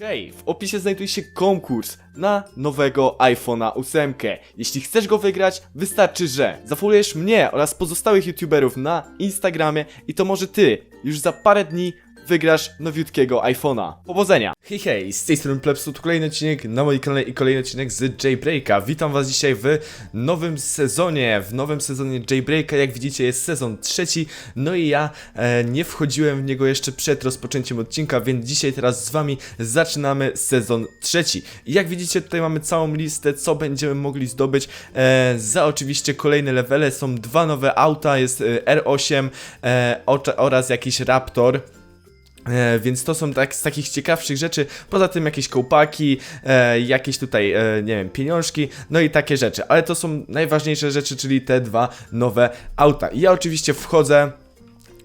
Hej, w opisie znajduje się konkurs na nowego iPhone'a 8. Jeśli chcesz go wygrać, wystarczy, że zafollowujesz mnie oraz pozostałych youtuberów na Instagramie i to może ty już za parę dni wygrasz nowiutkiego iPhone'a. Powodzenia! Hej, hej, z tej strony Plebsu, tu kolejny odcinek na moim kanale i kolejny odcinek z Jaybreaka. Witam was dzisiaj w nowym sezonie, w nowym sezonie Jaybreaka, jak widzicie jest sezon trzeci, no i ja e, nie wchodziłem w niego jeszcze przed rozpoczęciem odcinka, więc dzisiaj teraz z wami zaczynamy sezon trzeci. Jak widzicie tutaj mamy całą listę, co będziemy mogli zdobyć e, za oczywiście kolejne levele, są dwa nowe auta, jest e, R8 e, ocze- oraz jakiś Raptor. E, więc to są tak, z takich ciekawszych rzeczy. Poza tym jakieś kołpaki, e, jakieś tutaj, e, nie wiem, pieniążki, no i takie rzeczy. Ale to są najważniejsze rzeczy, czyli te dwa nowe auta. I ja oczywiście wchodzę.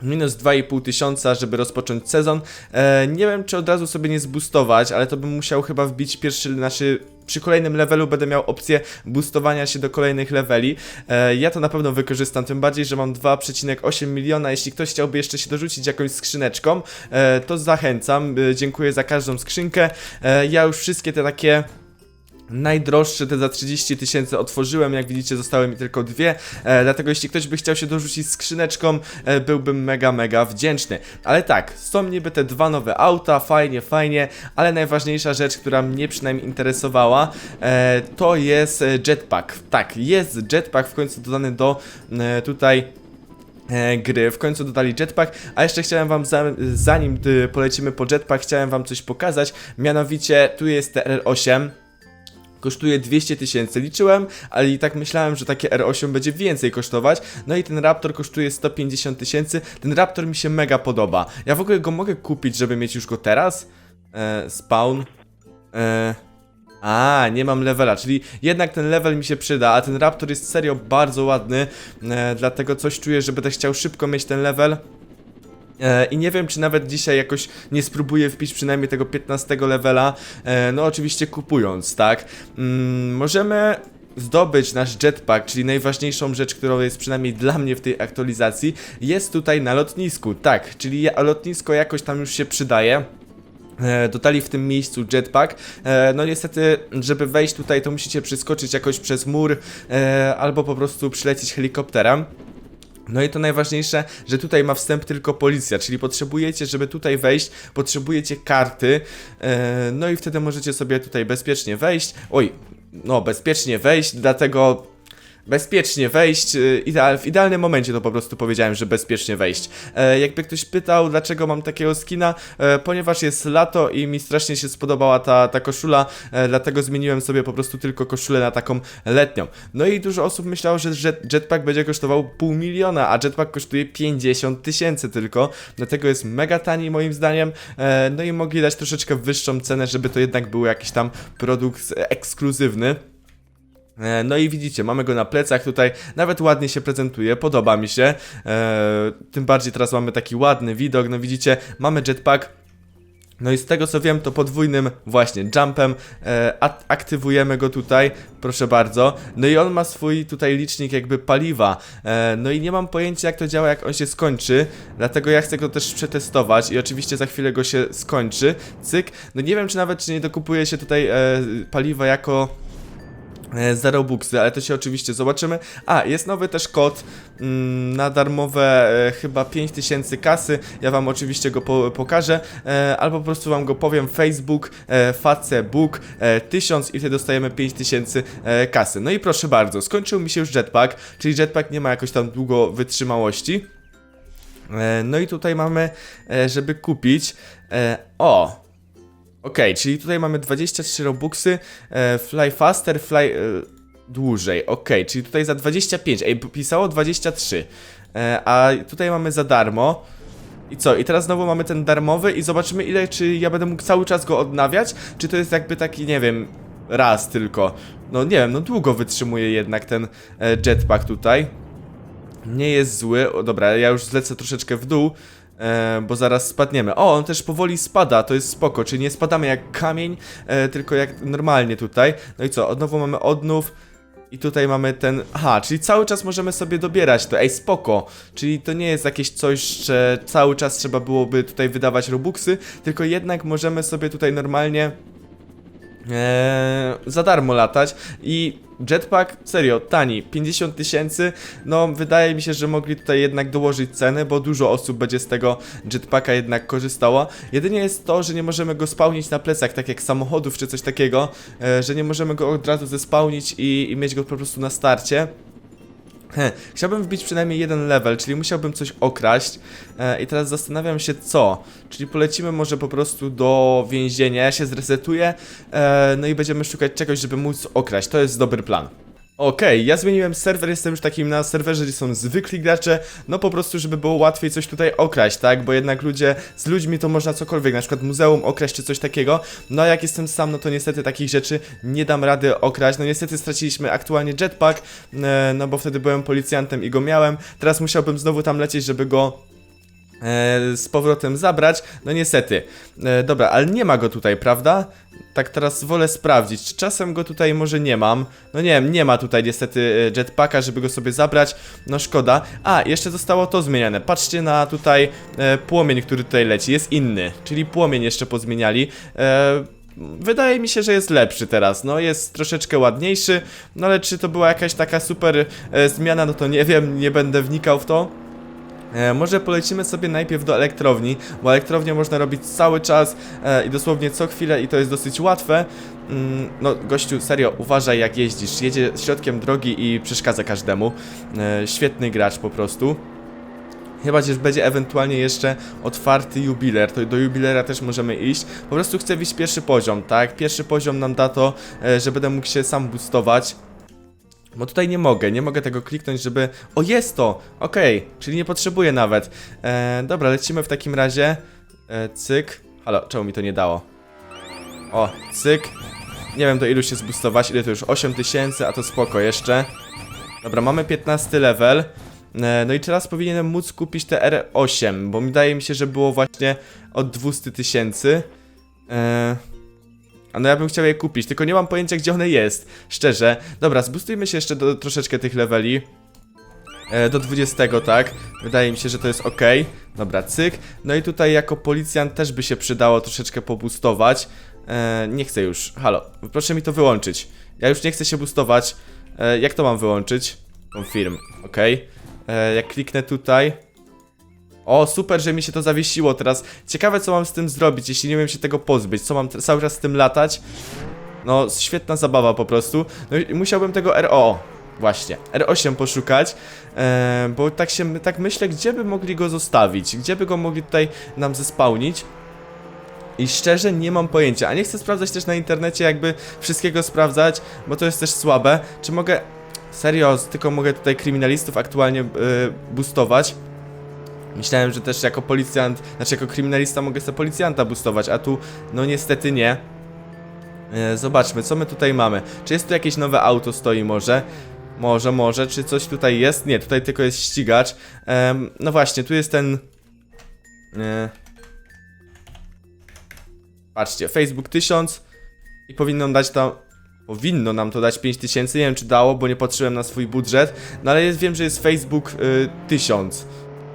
Minus 2,5 tysiąca, żeby rozpocząć sezon. E, nie wiem, czy od razu sobie nie zboostować, ale to bym musiał chyba wbić pierwszy, znaczy przy kolejnym levelu będę miał opcję boostowania się do kolejnych leveli. E, ja to na pewno wykorzystam, tym bardziej, że mam 2,8 miliona. Jeśli ktoś chciałby jeszcze się dorzucić jakąś skrzyneczką, e, to zachęcam. E, dziękuję za każdą skrzynkę. E, ja już wszystkie te takie Najdroższe te za 30 tysięcy otworzyłem, jak widzicie zostały mi tylko dwie, e, dlatego jeśli ktoś by chciał się dorzucić skrzyneczką, e, byłbym mega, mega wdzięczny. Ale tak, są niby te dwa nowe auta, fajnie, fajnie, ale najważniejsza rzecz, która mnie przynajmniej interesowała, e, to jest e, jetpack. Tak, jest jetpack w końcu dodany do e, tutaj e, gry. W końcu dodali jetpack, a jeszcze chciałem wam, za, zanim y, polecimy po jetpack, chciałem wam coś pokazać, mianowicie tu jest TR8, kosztuje 200 tysięcy. Liczyłem, ale i tak myślałem, że takie R8 będzie więcej kosztować. No i ten Raptor kosztuje 150 tysięcy. Ten Raptor mi się mega podoba. Ja w ogóle go mogę kupić, żeby mieć już go teraz. E, spawn. E, a, nie mam levela, czyli jednak ten level mi się przyda, a ten Raptor jest serio bardzo ładny, e, dlatego coś czuję, że będę chciał szybko mieć ten level. E, I nie wiem, czy nawet dzisiaj jakoś nie spróbuję wpić przynajmniej tego 15 levela. E, no, oczywiście kupując, tak? Mm, możemy zdobyć nasz jetpack, czyli najważniejszą rzecz, którą jest przynajmniej dla mnie w tej aktualizacji, jest tutaj na lotnisku. Tak, czyli lotnisko jakoś tam już się przydaje. E, Dodali w tym miejscu jetpack. No niestety, żeby wejść tutaj, to musicie przeskoczyć jakoś przez mur albo po prostu przylecieć helikopterem. No i to najważniejsze, że tutaj ma wstęp tylko policja, czyli potrzebujecie, żeby tutaj wejść, potrzebujecie karty, e, no i wtedy możecie sobie tutaj bezpiecznie wejść. Oj, no bezpiecznie wejść, dlatego bezpiecznie wejść, ideal, w idealnym momencie to po prostu powiedziałem, że bezpiecznie wejść. E, jakby ktoś pytał, dlaczego mam takiego skina, e, ponieważ jest lato i mi strasznie się spodobała ta, ta koszula, e, dlatego zmieniłem sobie po prostu tylko koszulę na taką letnią. No i dużo osób myślało, że jet, jetpack będzie kosztował pół miliona, a jetpack kosztuje 50 tysięcy tylko, dlatego jest mega tani moim zdaniem, no i mogli dać troszeczkę wyższą cenę, żeby to jednak był jakiś tam produkt ekskluzywny. E, No i widzicie, mamy go na plecach tutaj, nawet ładnie się prezentuje, podoba mi się. E, tym bardziej teraz mamy taki ładny widok, no widzicie, mamy jetpack. No i z tego co wiem, to podwójnym właśnie jumpem e, aktywujemy go tutaj, proszę bardzo. No i on ma swój tutaj licznik jakby paliwa. E, no i nie mam pojęcia jak to działa, jak on się skończy, dlatego ja chcę go też przetestować i oczywiście za chwilę go się skończy. Cyk. No nie wiem czy nawet czy nie dokupuje się tutaj e, paliwa jako za Robuxy, ale to się oczywiście zobaczymy. A, jest nowy też kod mm, na darmowe e, chyba 5000 kasy. Ja wam oczywiście go po, pokażę, e, albo po prostu wam go powiem. Facebook, e, Facebook e, 1000 i wtedy dostajemy 5000 e, kasy. No i proszę bardzo, skończył mi się już jetpack, czyli jetpack nie ma jakoś tam długo wytrzymałości. E, no i tutaj mamy, e, żeby kupić. E, o! Okej, czyli tutaj mamy 23 robuxy, e, fly faster, fly e, dłużej. Okej, czyli tutaj za 25. Ej, pisało 23. E, a tutaj mamy za darmo. I co? I teraz znowu mamy ten darmowy i zobaczymy ile, czy ja będę mógł cały czas go odnawiać, czy to jest jakby taki, nie wiem, raz tylko. No nie wiem, no długo wytrzymuje jednak ten e, jetpack tutaj. Nie jest zły. O, dobra, ja już zlecę troszeczkę w dół, e, bo zaraz spadniemy. O, on też powoli spada, to jest spoko, czyli nie spadamy jak kamień, e, tylko jak normalnie tutaj. No i co, od nowo mamy odnów. I tutaj mamy ten. Aha, czyli cały czas możemy sobie dobierać to. Ej, spoko. Czyli to nie jest jakieś coś, że cały czas trzeba byłoby tutaj wydawać robuxy, tylko jednak możemy sobie tutaj normalnie Eee, za darmo latać i jetpack, serio, tani, 50 tysięcy, no wydaje mi się, że mogli tutaj jednak dołożyć cenę, bo dużo osób będzie z tego jetpacka jednak korzystało. Jedynie jest to, że nie możemy go spełnić na plecach, tak jak samochodów czy coś takiego, e, że nie możemy go od razu zespałnić i, i mieć go po prostu na starcie. Chciałbym wbić przynajmniej jeden level, czyli musiałbym coś okraść. E, i teraz zastanawiam się co, czyli polecimy może po prostu do więzienia, ja się zresetuję, e, no i będziemy szukać czegoś, żeby móc okraść, to jest dobry plan. Okej, ja zmieniłem serwer, jestem już takim na serwerze, gdzie są zwykli gracze, no po prostu, żeby było łatwiej coś tutaj okraść, tak, bo jednak ludzie, z ludźmi to można cokolwiek, na przykład muzeum okraść czy coś takiego, no a jak jestem sam, no to niestety takich rzeczy nie dam rady okraść, no niestety straciliśmy aktualnie jetpack, e, no bo wtedy byłem policjantem i go miałem, teraz musiałbym znowu tam lecieć, żeby go z powrotem zabrać. No niestety. E, dobra, ale nie ma go tutaj, prawda? Tak teraz wolę sprawdzić, czy czasem go tutaj może nie mam. No nie wiem, nie ma tutaj niestety e, jetpacka, żeby go sobie zabrać. No szkoda. A, jeszcze zostało to zmieniane. Patrzcie na tutaj e, płomień, który tutaj leci. Jest inny, czyli płomień jeszcze pozmieniali. E, Wydaje mi się, że jest lepszy teraz, no jest troszeczkę ładniejszy, no ale czy to była jakaś taka super e, zmiana, no to nie wiem, nie będę wnikał w to. E, może polecimy sobie najpierw do elektrowni, bo elektrownię można robić cały czas e, i dosłownie co chwilę i to jest dosyć łatwe. Mm, no gościu, serio, uważaj jak jeździsz, jedzie środkiem drogi i przeszkadza każdemu. E, świetny gracz po prostu. Chyba, że będzie ewentualnie jeszcze otwarty jubiler, to do jubilera też możemy iść. Po prostu chcę wbić pierwszy poziom, tak? Pierwszy poziom nam da to, e, że będę mógł się sam boostować. Bo tutaj nie mogę, nie mogę tego kliknąć, żeby... O, jest to! Okej, czyli nie potrzebuję nawet. E, dobra, lecimy w takim razie. E, cyk. Halo, czemu mi to nie dało? O, cyk. Nie wiem do ilu się zboostować, ile to już? 8000, a to spoko jeszcze. Dobra, mamy 15 level. E, no i teraz powinienem móc kupić te R8, bo mi daje mi się, że było właśnie od 200 tysięcy. E, a no ja bym chciał je kupić, tylko nie mam pojęcia gdzie one jest, szczerze. Dobra, zboostujmy się jeszcze do troszeczkę tych leveli. E, do 20, tak? Wydaje mi się, że to jest ok. Dobra, cyk. No i tutaj jako policjant też by się przydało troszeczkę poboostować. E, nie chcę już, halo, proszę mi to wyłączyć. Ja już nie chcę się boostować. E, jak to mam wyłączyć? Confirm, ok. E, jak kliknę tutaj... O, super, że mi się to zawiesiło teraz. Ciekawe, co mam z tym zrobić, jeśli nie wiem się tego pozbyć. Co mam cały czas z tym latać? No, świetna zabawa po prostu. No i musiałbym tego RO. Właśnie, R8 poszukać, e, bo tak się, tak myślę, gdzie by mogli go zostawić, gdzie by go mogli tutaj nam zespałnić. I szczerze nie mam pojęcia, a nie chcę sprawdzać też na internecie jakby wszystkiego sprawdzać, bo to jest też słabe. Czy mogę, serio, tylko mogę tutaj kryminalistów aktualnie yy, boostować? Myślałem, że też jako policjant, znaczy jako kryminalista mogę sobie policjanta boostować, a tu no niestety nie. E, Zobaczmy, co my tutaj mamy. Czy jest tu jakieś nowe auto stoi może? Może, może. Czy coś tutaj jest? Nie, tutaj tylko jest ścigacz. Em, no właśnie, tu jest ten... E... Patrzcie, Facebook 1000 i powinno dać tam... Powinno nam to dać 5000, nie wiem czy dało, bo nie patrzyłem na swój budżet, no ale jest, wiem, że jest Facebook y, 1000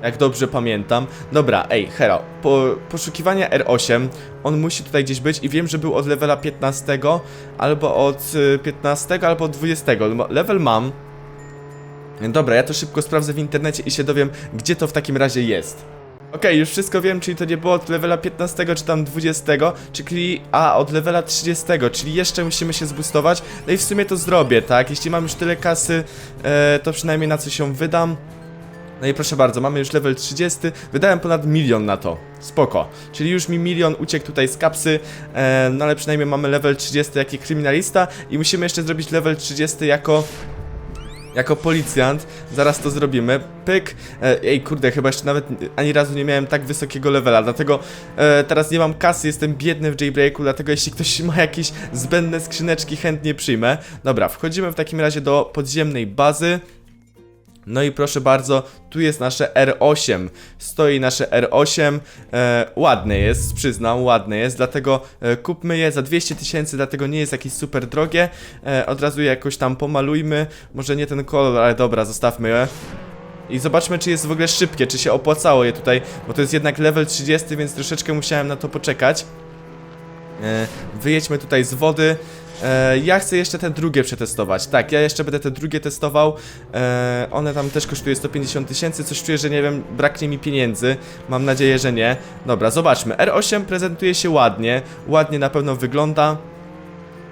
jak dobrze pamiętam. Dobra, ej, Hero, po, poszukiwania R8, on musi tutaj gdzieś być i wiem, że był od levela 15, albo od y, 15, albo od 20. No, Level mam. Dobra, ja to szybko sprawdzę w internecie i się dowiem, gdzie to w takim razie jest. Okej, już wszystko wiem, czyli to nie było od levela 15 czy tam 20, czyli a od levela 30, czyli jeszcze musimy się zboostować. No i w sumie to zrobię, tak? Jeśli mam już tyle kasy, e, to przynajmniej na co się wydam. No i proszę bardzo, mamy już level 30, wydałem ponad milion na to, spoko. Czyli już mi milion uciekł tutaj z kapsy, e, no ale przynajmniej mamy level 30 jako kryminalista i musimy jeszcze zrobić level 30 jako... Jako policjant, zaraz to zrobimy. Pyk. E, ej, kurde, chyba jeszcze nawet ani razu nie miałem tak wysokiego levela, dlatego e, teraz nie mam kasy, jestem biedny w jailbreaku, dlatego jeśli ktoś ma jakieś zbędne skrzyneczki, chętnie przyjmę. Dobra, wchodzimy w takim razie do podziemnej bazy. No i proszę bardzo, tu jest nasze R8. Stoi nasze R8. E, ładne jest, przyznam, ładne jest, dlatego e, kupmy je za 200 tysięcy, dlatego nie jest jakieś super drogie. E, od razu je jakoś tam pomalujmy. Może nie ten kolor, ale dobra, zostawmy je. I zobaczmy, czy jest w ogóle szybkie, czy się opłacało je tutaj, bo to jest jednak level 30, więc troszeczkę musiałem na to poczekać. E, wyjedźmy tutaj z wody. E, ja chcę jeszcze te drugie przetestować. Tak, ja jeszcze będę te drugie testował. E, one tam też kosztuje 150 tysięcy. Coś czuję, że nie wiem, braknie mi pieniędzy. Mam nadzieję, że nie. Dobra, zobaczmy. R8 prezentuje się ładnie. Ładnie na pewno wygląda.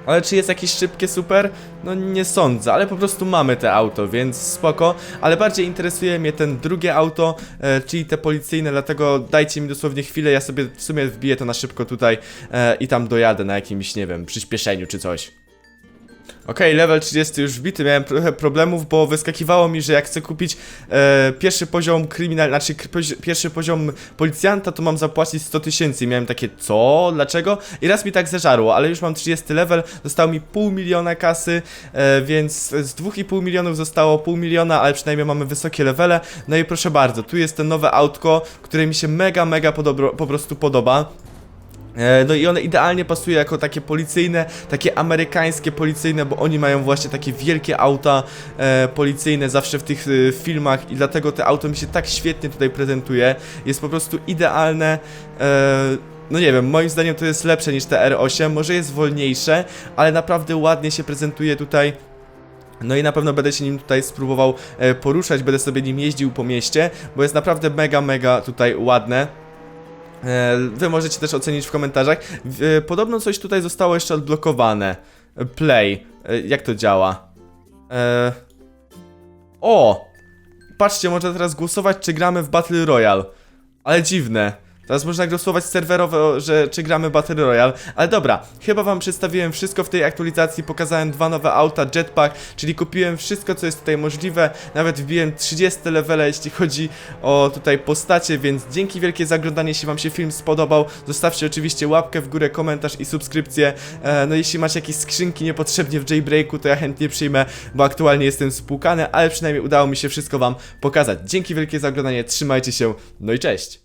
Ale czy jest jakieś szybkie super? No nie sądzę, ale po prostu mamy te auto, więc spoko. Ale bardziej interesuje mnie ten drugie auto, e, czyli te policyjne, dlatego dajcie mi dosłownie chwilę, ja sobie w sumie wbiję to na szybko tutaj e, i tam dojadę na jakimś, nie wiem, przyspieszeniu czy coś. Okej, level 30 już wbity, miałem trochę problemów, bo wyskakiwało mi, że jak chcę kupić e, pierwszy poziom kryminal, znaczy pierwszy poziom policjanta, to mam zapłacić 100 tysięcy. Miałem takie, co? Dlaczego? I raz mi tak zeżarło, ale już mam 30 level, zostało mi pół miliona kasy, e, więc z 2,5 milionów zostało pół miliona, ale przynajmniej mamy wysokie levele. No i proszę bardzo, tu jest to nowe autko, które mi się mega, mega po prostu podoba. E, No i one idealnie pasuje jako takie policyjne, takie amerykańskie policyjne, bo oni mają właśnie takie wielkie auta e, policyjne zawsze w tych e, filmach i dlatego te auto mi się tak świetnie tutaj prezentuje. Jest po prostu idealne. E, no nie wiem, moim zdaniem to jest lepsze niż te R8, może jest wolniejsze, ale naprawdę ładnie się prezentuje tutaj. No i na pewno będę się nim tutaj spróbował e, poruszać, będę sobie nim jeździł po mieście, bo jest naprawdę mega, mega tutaj ładne. E, Wy możecie też ocenić w komentarzach. E, Podobno coś tutaj zostało jeszcze odblokowane. Play. E, Jak to działa? E... O! Patrzcie, można teraz głosować, czy gramy w Battle Royale. Ale dziwne. Teraz można głosować serwerowo, że czy gramy Battle Royale. Ale dobra, chyba wam przedstawiłem wszystko w tej aktualizacji. Pokazałem dwa nowe auta, jetpack, czyli kupiłem wszystko, co jest tutaj możliwe. Nawet wbiłem 30 levele, jeśli chodzi o tutaj postacie, więc dzięki wielkie za oglądanie. Jeśli wam się film spodobał, zostawcie oczywiście łapkę w górę, komentarz i subskrypcję. E, no jeśli macie jakieś skrzynki niepotrzebnie w jailbreaku, to ja chętnie przyjmę, bo aktualnie jestem spłukany, ale przynajmniej udało mi się wszystko wam pokazać. Dzięki wielkie za oglądanie, trzymajcie się, no i cześć!